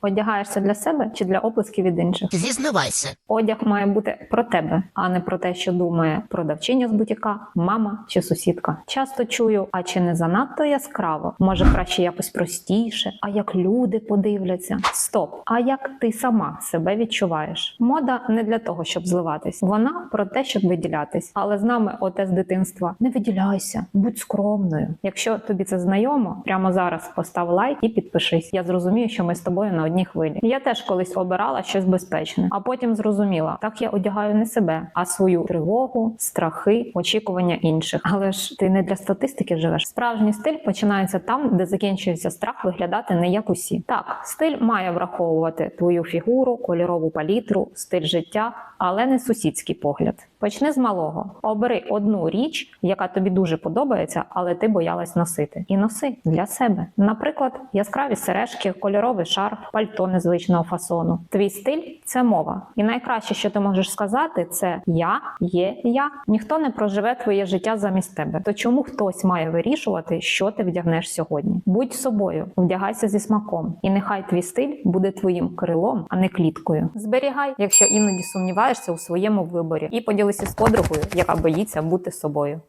Одягаєшся для себе чи для оплесків від інших? Зізнавайся, Одяг має бути про тебе, а не про те, що думає продавчиня з бутіка, мама чи сусідка. Часто чую, а чи не занадто яскраво? Може краще якось простіше, а як люди подивляться? Стоп! А як ти сама себе відчуваєш? Мода не для того, щоб зливатись. Вона про те, щоб виділятись. Але з нами оте з дитинства не виділяйся, будь скромною. Якщо тобі це знайомо, прямо зараз постав лайк і підпишись. Я зрозумію, що ми з тобою на одній хвилі. Я теж колись обирала щось безпечне, а потім зрозуміла, так я одягаю не себе, а свою тривогу, страхи, очікування інших. Але ж ти не для статистики живеш. Справжній стиль починається там, де закінчується страх виглядати не як усі. Так, стиль має враховувати твою фігуру, кольорову палітру, стиль життя, але не сусідський погляд. Почни з малого. Обери одну річ, яка тобі дуже подобається, але ти боялась носити. І носи для себе. Наприклад, яскраві сережки, кольоровий шарф, пальто незвичного фасону. Твій стиль це мова. І найкраще, що ти можеш сказати, це я є я. Ніхто не проживе твоє життя замість тебе. То чому хтось має вирішувати, що ти вдягнеш сьогодні? Будь собою, вдягайся зі смаком, і нехай твій стиль буде твоїм крилом, а не кліткою. Зберігай, якщо іноді сумніваєшся у своєму виборі, і поділися з подругою, яка боїться бути собою.